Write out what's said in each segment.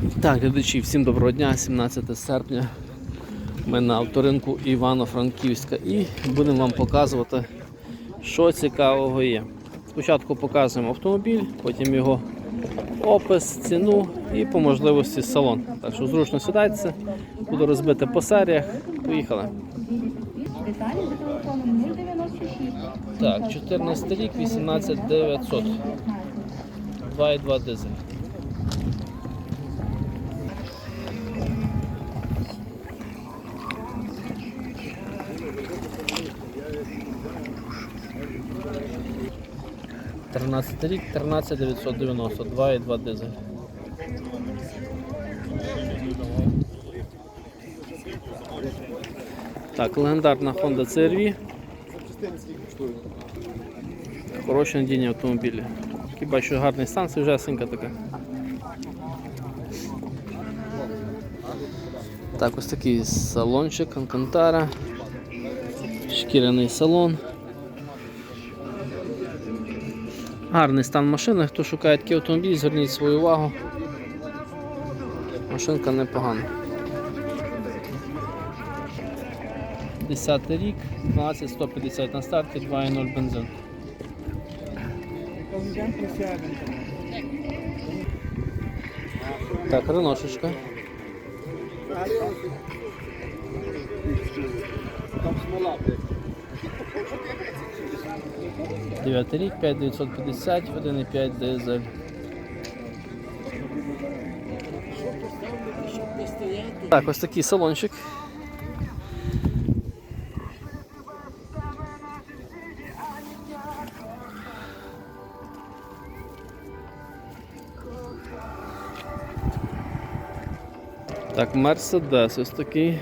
Так, глядачі, всім доброго дня, 17 серпня. Ми на авторинку Івано-Франківська і будемо вам показувати, що цікавого є. Спочатку показуємо автомобіль, потім його опис, ціну і по можливості салон. Так що зручно сідайтеся, буду розбити по серіях. Поїхали. Деталі за телефоном 096. Так, 14 рік, 18 900. 2,2 дизель. Тринадцятий рік, 13 990, 2,2 дизель. Так, легендарна Honda CR-V. Хороші надійні автомобілі. Хіба що гарний стан, свіжесенька така. Так, ось такий салончик Алькантара. Шкіряний салон. Гарний стан машини. Хто шукає такий автомобіль, зверніть свою увагу. Машинка непогана. 10 рік, 12 150 на старті, 2,0 бензин. Так, реношечка. Дев'ятий рік, 5950, 1,5 дизель. Так, ось такий салончик. Так, Мерседес ось такий.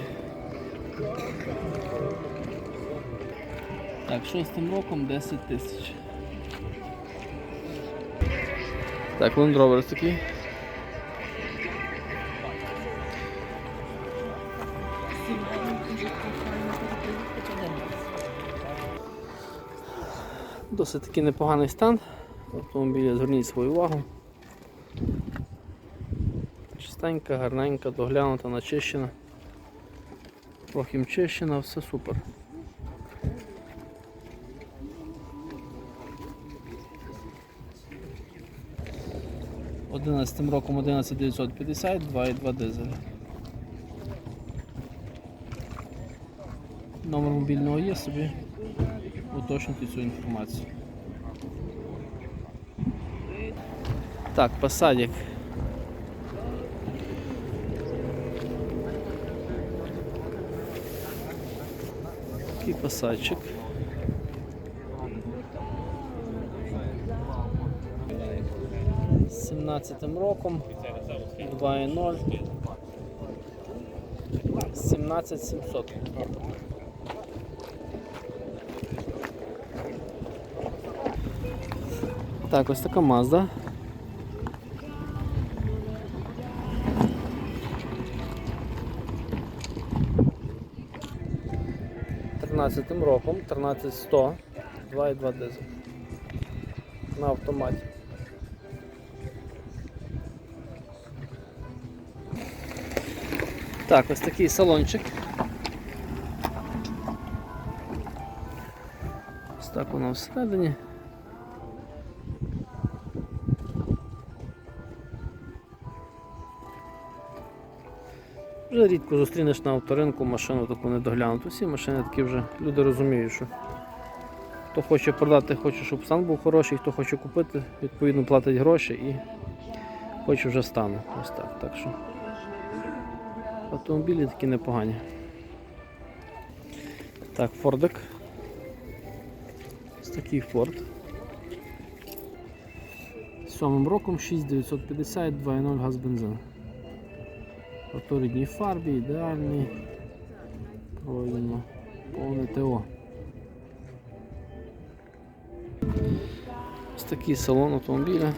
Так, шостим роком 10 тисяч. Так, Rover такий. Досить таки непоганий стан. Автомобіля зверніть свою увагу. Чистенька, гарненька, доглянута, начищена. Трохи мчищена, все супер. Одинадцятим роком 11950, 2,2 дизель. Номер мобільного є собі. Уточнити цю інформацію. Так, посадик. Такий посадчик. З 17 роком 2.0 17700 Так, ось така Mazda. Тринадцятим роком, 13100, 2,2 дизель. На автоматі. Так, ось такий салончик. Ось так воно всередині. Вже рідко зустрінеш на авторинку машину таку недоглянуту. Всі машини такі вже люди розуміють, що хто хоче продати, хоче, щоб стан був хороший, хто хоче купити, відповідно платить гроші і хоче вже стану. Ось так. Так що автомобілі такі непогані. Так, Фордик. Ось такий Форд. Сьомим роком 6950, 2.0 газ бензин. Ото рідній фарбі, ідеальні. Пройдено. Повне ТО. Ось такий салон автомобіля.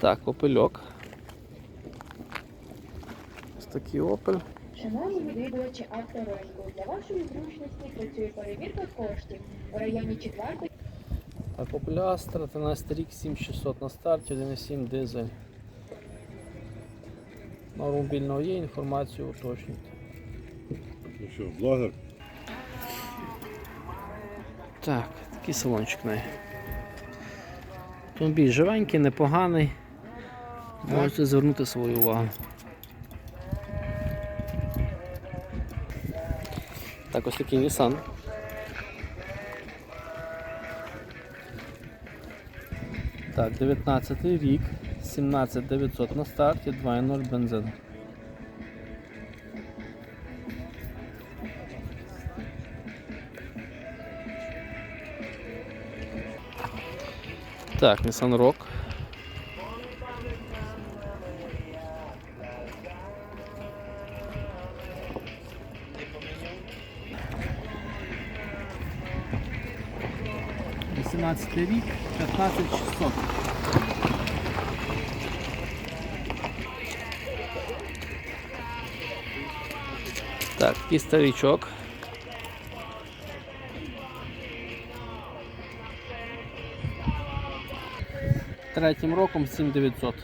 Так, опельок. Ось такий опель. Шановні відвідувачі авторинку, для вашої зручності працює перевірка коштів у районі 4 Так, Opel Astra, 13 рік, 7600 на старті, 1,7 дизель. Номер мобільного є, інформацію уточнюйте. Ну що, блогер? Так, такий салончик неї. Автомобіль живенький, непоганий. Можете звернути свою увагу. Так, ось такий Nissan. Так, 19 рік, 17900 на старті, 2.0 бензин. Так, Nissan Rock. Рік, 15600. Так, такий старичок. Третім роком 7900.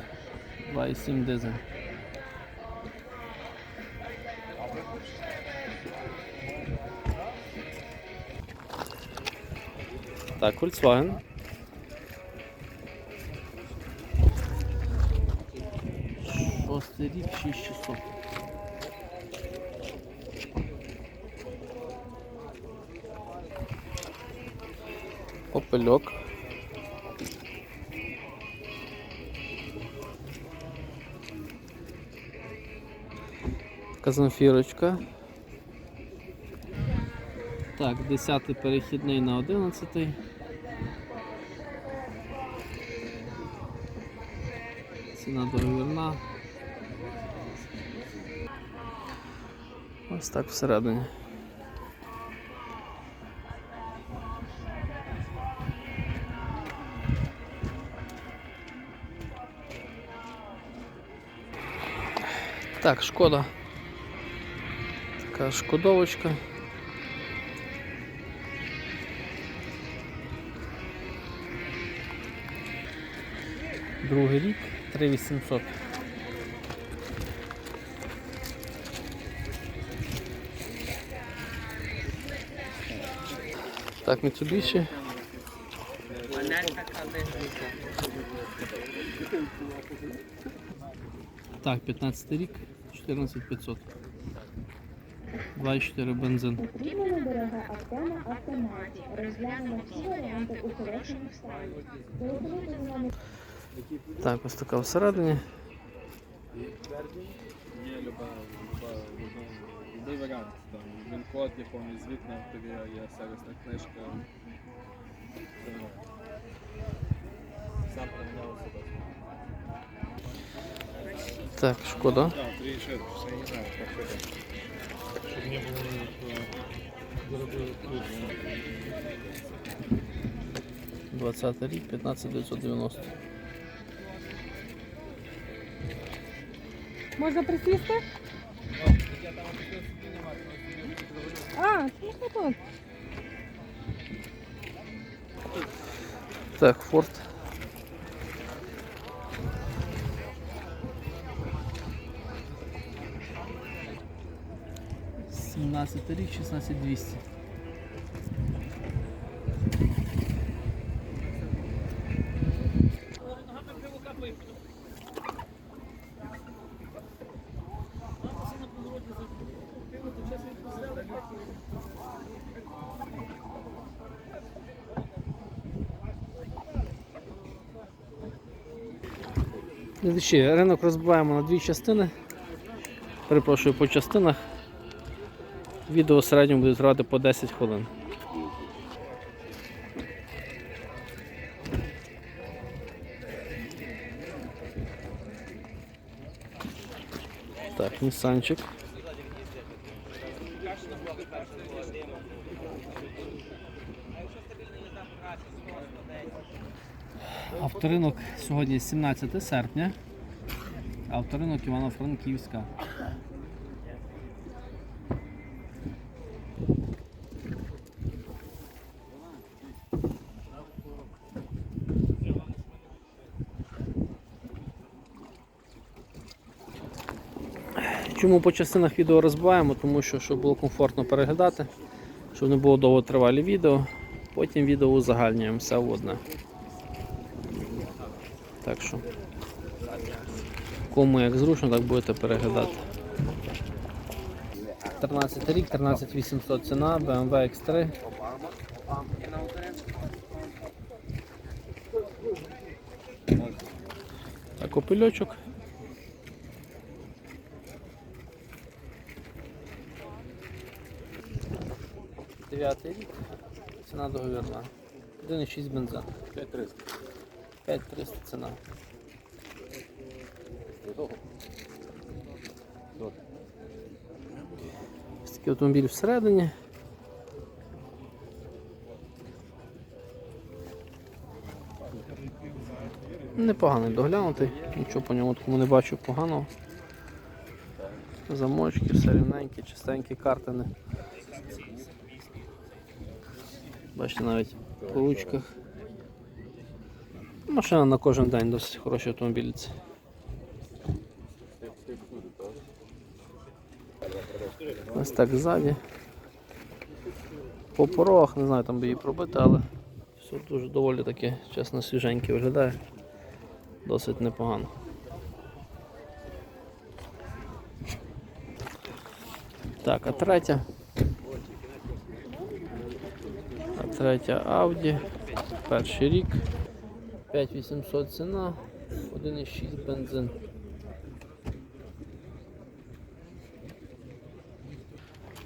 2,7 дизель. Так, Volkswagen. Шостий рік 6600. Опельок. Казанфірочка. Так, 10 перехідний на 11. Ціна договірна. Ось так всередині. Так, шкода. Така шкодовочка. Другий рік 3800. Так, Mitsubishi. Так, 15 рік, 14500. 2,4 бензин. Потрібна дорога авто на автоматі. Розглянемо всі варіанти у хорошому стані. Телефонуйте за номером Так, ось така всередині. Є люба, люба, люба, любий варіант. Там він код, є повний звіт на авторі, є сервісна книжка. Все. Сам поміняв себе. Так, шкода. Да, три ще, все не знаю, как это. Щоб не було дорогої тут. 20 рік, 15990. Можна присісти? А, це можна тут. Так, Форд. Сімнадцятий рік, 16200. Глядачі, ринок розбиваємо на дві частини. Перепрошую по частинах. Відео в середньому буде тривати по 10 хвилин. Так, Нісанчик. Авторинок сьогодні 17 серпня. Авторинок Івано-Франківська. Чому по частинах відео розбиваємо? Тому що щоб було комфортно переглядати, щоб не було довготривалі відео, потім відео узагальнюємо все одне. Так що, кому як зручно, так будете переглядати. 13 рік, 13800 ціна, BMW X3. Так, опильочок. Дев'ятий рік. Ціна договірна. 1,6 бензин. 5300. 5300 ціна. Ось такий автомобіль всередині. Непоганий доглянутий, нічого по ньому такому не бачу поганого. Замочки, все рівненькі, чистенькі картини. Бачите, навіть по ручках. Машина на кожен день досить хороший автомобіль. це. Ось так ззаді. По порогах, не знаю, там би її пробити, але все дуже доволі таке, чесно, свіженьке виглядає. Досить непогано. Так, а третя. А третя Audi. Перший рік. 5800 ціна, 1,6 бензин.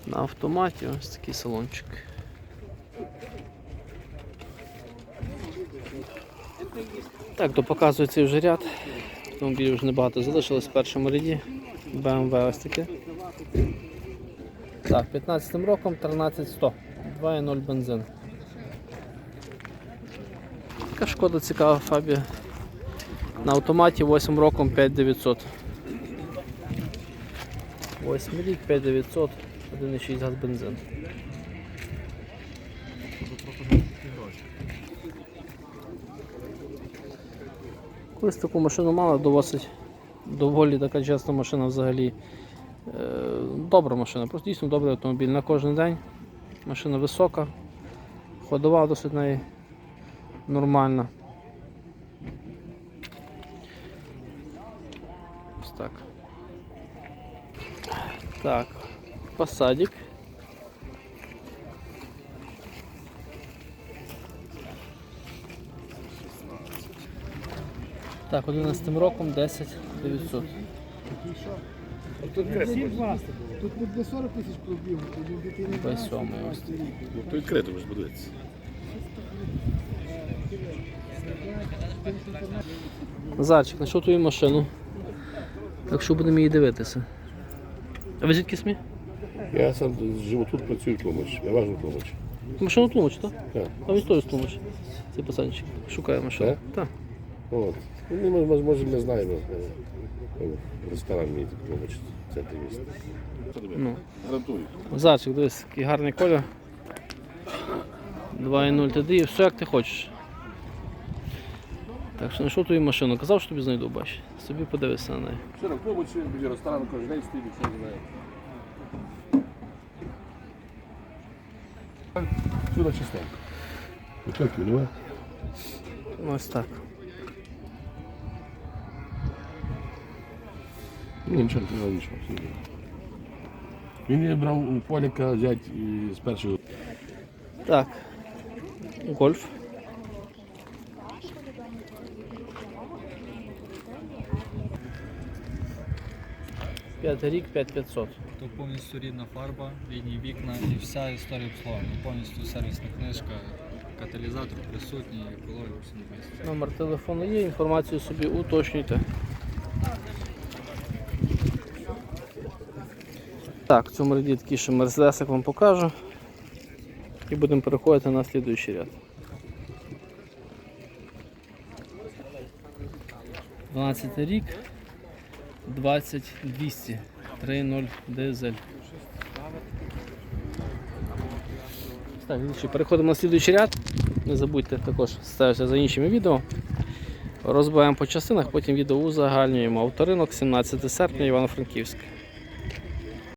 На автоматі ось такий салончик. Так, то показує цей вже ряд. Автомобілів вже небагато залишилось в першому ряді. BMW ось таке. Так, 15 роком 13100. 2,0 бензин. Така шкода цікава Фабія. На автоматі 8 роком 5900. 8 рік 5900, 1,6 газ бензин. Колись таку машину мала, досить доволі така чесна машина взагалі. Е, добра машина, просто дійсно добрий автомобіль на кожен день. Машина висока, ходова досить неї нормальна. Ось так. Так, посадик. Так, 11 роком 10 900. Тут. Тут не 40 тисяч пробіг, тут дитини. P7 ось. То відкрито ж будується. Назарчик, знайшов твою машину. Якщо будемо її дивитися. А ви звідки смі? Я сам живу тут, працюю в Тлумачі. Я важу в Тлумачі. Машину Тлумач, так? Так. А він теж Тлумач. Цей пацанчик. Шукає машину. Так. От. Ну, ми, може, може, ми знаємо. е, Ресторан мій в Тлумачі, в центрі міста. Ну. Гарантую. Назарчик, дивись, який гарний колір. 2.0 TDI, все як ти хочеш. Так що знайшов твою машину. Казав, що тобі знайду, бач. Собі подивися на неї. Все, в Тлумачі, біля ресторану кожен день стоїть, що знає. Сюди чистенько. Отак, немає? Ось так. Ні, нічого не треба нічого. все добре. Він її брав у Поліка взяти і з першого. Так. Гольф. П'ятий рік, 5500. Тут повністю рідна фарба, рідні вікна і вся історія обслуговування. Повністю сервісна книжка, каталізатор присутній, екологія все на місці. Номер телефону є, інформацію собі уточнюйте. Так, в цьому ряді такий ще мерседесик вам покажу. І будемо переходити на слідуючий ряд. 12 рік, 20200, 3.0 дизель. Так, глядачі, переходимо на слідуючий ряд. Не забудьте також ставитися за іншими відео. Розбиваємо по частинах, потім відео узагальнюємо. Авторинок 17 серпня Івано-Франківськ.